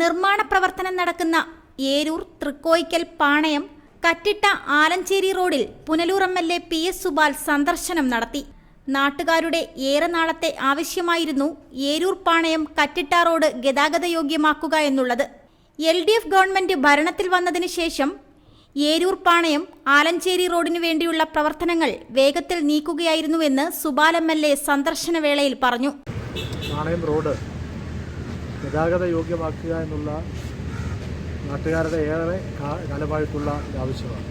നിർമ്മാണ പ്രവർത്തനം നടക്കുന്ന ഏരൂർ തൃക്കോയിക്കൽ പാണയം കറ്റിട്ട ആലഞ്ചേരി റോഡിൽ Punalur M L A P S Supal സന്ദർശനം നടത്തി. നാട്ടുകാരുടെ ഏറെ നാളത്തെ ആവശ്യമായിരുന്നു ഏരൂർ പാണയം കറ്റിട്ട റോഡ് ഗതാഗതയോഗ്യമാക്കുക എന്നുള്ളത്. എൽ ഡി എഫ് ഗവൺമെന്റ് ഭരണത്തിൽ വന്നതിന് ശേഷം ഏരൂർ പാണയം ആലഞ്ചേരി റോഡിനു വേണ്ടിയുള്ള പ്രവർത്തനങ്ങൾ വേഗത്തിൽ നീക്കുകയായിരുന്നുവെന്ന് സുബാൽ എം എൽ എ സന്ദർശന വേളയിൽ പറഞ്ഞു. പാണയം റോഡ് ഗതാഗത യോഗ്യമാക്കുക എന്നുള്ള നാട്ടുകാരുടെ ഏറെ കാലമായിട്ടുള്ള ആവശ്യമാണ്.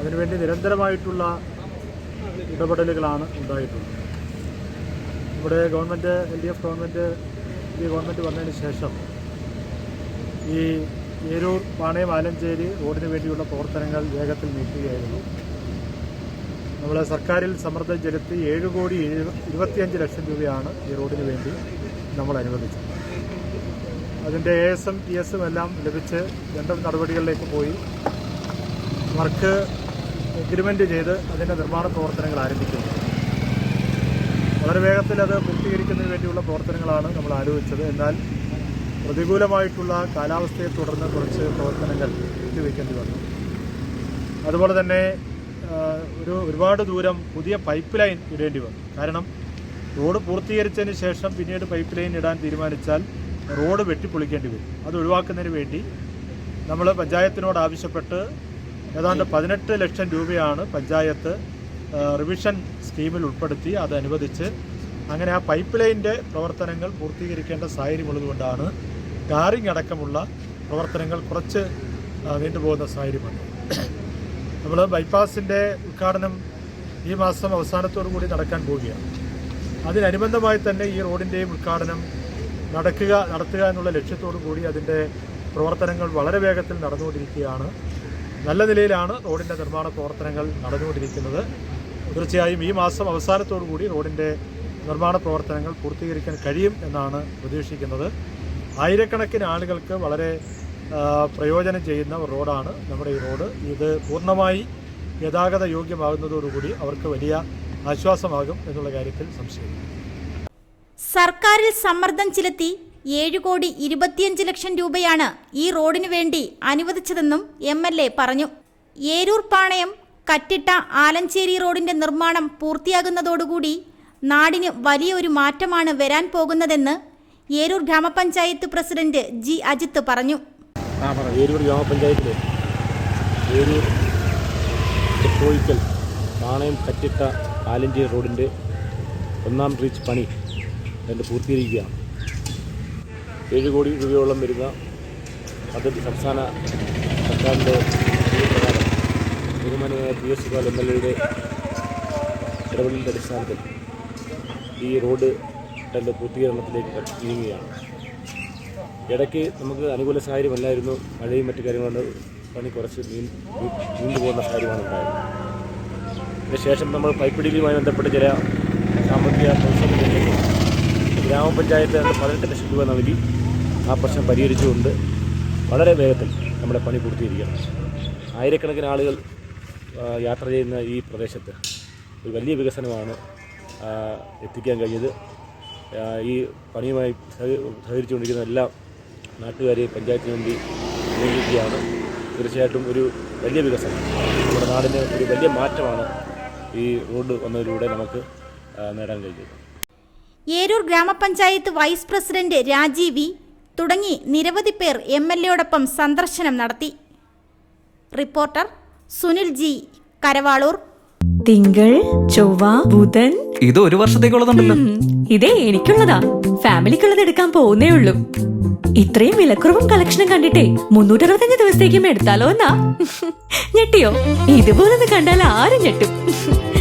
അതിനുവേണ്ടി നിരന്തരമായിട്ടുള്ള ഇടപെടലുകളാണ് ഉണ്ടായിട്ടുള്ളത്. ഇവിടെ government L D F government ഈ ഗവൺമെന്റ് വന്നതിന് ശേഷം ഈ ഏരൂർ പാണയം ആലഞ്ചേരി റോഡിന് വേണ്ടിയുള്ള പ്രവർത്തനങ്ങൾ വേഗത്തിൽ നീക്കുകയായിരുന്നു നമ്മൾ സർക്കാരിൽ സമ്മർദ്ദം ചെലുത്തി ഏഴ് കോടി ഇരുപത്തിയഞ്ച് ലക്ഷം രൂപയാണ് ഈ റോഡിന് വേണ്ടി നമ്മൾ അനുവദിച്ചു അതിന്റെ എ എസ് ടി എസും എല്ലാം ലഭിച്ച് രണ്ട് നടപടികളിലേക്ക് പോയി. വർക്ക് എഗ്രിമെന്റ് ചെയ്ത് അതിന്റെ നിർമ്മാണ പ്രവർത്തനങ്ങൾ ആരംഭിക്കുന്നു. വളരെ വേഗത്തിൽ അത് പൂർത്തീകരിക്കുന്നതിന് വേണ്ടിയുള്ള പ്രവർത്തനങ്ങളാണ് നമ്മൾ ആലോചിച്ചത്. എന്നാൽ പ്രതികൂലമായിട്ടുള്ള കാലാവസ്ഥയെ തുടർന്ന് കുറച്ച് പ്രവർത്തനങ്ങൾ നിർത്തിവെക്കേണ്ടി വന്നു. അതുപോലെ തന്നെ ഒരു ഒരുപാട് ദൂരം പുതിയ പൈപ്പ് ലൈൻ ഇടേണ്ടി വന്നു. കാരണം റോഡ് പൂർത്തീകരിച്ചതിന് ശേഷം പിന്നീട് പൈപ്പ് ലൈൻ ഇടാൻ തീരുമാനിച്ചാൽ റോഡ് വെട്ടിപ്പൊളിക്കേണ്ടി വരും. അത് ഒഴിവാക്കുന്നതിന് വേണ്ടി നമ്മൾ പഞ്ചായത്തിനോട് ആവശ്യപ്പെട്ട് ഏതാണ്ട് പതിനെട്ട് ലക്ഷം രൂപയാണ് പഞ്ചായത്ത് റിവിഷൻ സ്കീമിൽ ഉൾപ്പെടുത്തി അത് അനുവദിച്ച് അങ്ങനെ ആ പൈപ്പ് ലൈന്റെ പ്രവർത്തനങ്ങൾ പൂർത്തീകരിക്കേണ്ട സാഹചര്യമുള്ളതുകൊണ്ടാണ് ടാറിംഗ് അടക്കമുള്ള പ്രവർത്തനങ്ങൾ കുറച്ച് നീണ്ടുപോകുന്ന സാഹചര്യമാണ്. നമ്മൾ ബൈപ്പാസിന്റെ ഉദ്ഘാടനം ഈ മാസം അവസാനത്തോടു കൂടി നടക്കാൻ പോവുകയാണ്. അതിനനുബന്ധമായി തന്നെ ഈ റോഡിന്റെയും ഉദ്ഘാടനം നടക്കുക നടത്തുക എന്നുള്ള ലക്ഷ്യത്തോടു കൂടി അതിന്റെ പ്രവർത്തനങ്ങൾ വളരെ വേഗത്തിൽ നടന്നുകൊണ്ടിരിക്കുകയാണ്. നല്ല നിലയിലാണ് റോഡിന്റെ നിർമ്മാണ പ്രവർത്തനങ്ങൾ നടന്നുകൊണ്ടിരിക്കുന്നത്. തീർച്ചയായും ഈ മാസം അവസാനത്തോടു കൂടി റോഡിന്റെ നിർമ്മാണ പ്രവർത്തനങ്ങൾ പൂർത്തീകരിക്കാൻ കഴിയും എന്നാണ് പ്രതീക്ഷിക്കുന്നത്. ആയിരക്കണക്കിന് ആളുകൾക്ക് വളരെ പ്രയോജനം ചെയ്യുന്ന ഒരു റോഡാണ് നമ്മുടെ ഈ റോഡ്. ഇത് പൂർണമായി ഗതാഗത യോഗ്യമാകുന്നതോടുകൂടി അവർക്ക് വലിയ ആശ്വാസമാകും എന്നുള്ള കാര്യത്തിൽ സംശയമില്ല. സർക്കാരിൽ സമ്മർദ്ദം ചെലുത്തി ഏഴ് കോടി ഇരുപത്തിയഞ്ച് ലക്ഷം രൂപയാണ് ഈ റോഡിനു വേണ്ടി അനുവദിച്ചതെന്നും എം എൽ എ പറഞ്ഞു. ഏരൂർ പാണയം കറ്റിട്ട ആലഞ്ചേരി റോഡിന്റെ നിർമ്മാണം പൂർത്തിയാകുന്നതോടുകൂടി നാടിന് വലിയൊരു മാറ്റമാണ് വരാൻ പോകുന്നതെന്ന് ഏരൂർ ഗ്രാമപഞ്ചായത്ത് പ്രസിഡന്റ് ജി അജിത്ത് പറഞ്ഞു. ഏരൂർ ഗ്രാമപഞ്ചായത്തിലെ ഏരൂർ കറ്റിട്ട ആലഞ്ചേരി റോഡിന്റെ ഒന്നാം റീച്ച് പണി അതിന്റെ പൂർത്തീകരിക്കുകയാണ്. ഏഴ് കോടി രൂപയോളം വരുന്ന പദ്ധതി സംസ്ഥാന സർക്കാരിന്റെ ബഹുമാനായ പി എസ് എം എൽ എയുടെ ഇടപെടലിന്റെ അടിസ്ഥാനത്തിൽ ഈ റോഡ് തന്റെ പൂർത്തീകരണത്തിലേക്ക് നീങ്ങുകയാണ്. ഇടയ്ക്ക് നമുക്ക് അനുകൂല സാഹചര്യമല്ലായിരുന്നു മഴയും മറ്റു കാര്യങ്ങളുണ്ട് പണി കുറച്ച് നീണ്ടു പോകുന്ന സാഹചര്യമാണ് ഉണ്ടായത് അതിനുശേഷം നമ്മൾ പൈപ്പിടിയിലുമായി ബന്ധപ്പെട്ട് ചില സാമ്പത്തിക പ്രതിസന്ധികളിലേക്ക് ഗ്രാമപഞ്ചായത്ത് പതിനെട്ട് ലക്ഷം രൂപ നൽകി. ആ പ്രശ്നം പരിഹരിച്ചുകൊണ്ട് വളരെ വേഗത്തിൽ നമ്മുടെ പണി പൂർത്തീകരിക്കണം. ആയിരക്കണക്കിന് ആളുകൾ യാത്ര ചെയ്യുന്ന ഈ പ്രദേശത്ത് ഒരു വലിയ വികസനമാണ് എത്തിക്കാൻ കഴിഞ്ഞത്. ഈ പണിയുമായി സഹ- സഹകരിച്ചുകൊണ്ടിരിക്കുന്ന എല്ലാ നാട്ടുകാരെയും പഞ്ചായത്തിന് വേണ്ടി നിയോഗിക്കുകയാണ് തീർച്ചയായിട്ടും ഒരു വലിയ വികസനം. നമ്മുടെ നാടിന് ഒരു വലിയ മാറ്റമാണ് ഈ റോഡ് വന്നതിലൂടെ നമുക്ക് നേടാൻ കഴിഞ്ഞത്. ഏരൂർ ഗ്രാമപഞ്ചായത്ത് വൈസ് പ്രസിഡന്റ് രാജീവ് വി. തുടങ്ങി നിരവധി പേർ എം എൽ എയോടൊപ്പം സന്ദർശനം നടത്തി. Reporter Sunil G. കരവാളൂർ. തിങ്കൾ ചൊവ്വ ബുധൻ. ഇത് ഒരു വർഷത്തേക്കുള്ളതുണ്ടല്ലോ. ഇതേ എനിക്കുള്ളതാ. ഫാമിലിക്കുള്ളത് എടുക്കാൻ പോകുന്നേ ഉള്ളൂ. ഇത്രയും വിലക്കുറവും കളക്ഷനും കണ്ടിട്ടേ മുന്നൂറ്ററുപത്തഞ്ച് ദിവസത്തേക്കും എടുത്താലോ എന്നാ? ഞെട്ടിയോ? ഇതുപോലൊന്ന് കണ്ടാൽ ആരും ഞെട്ടും.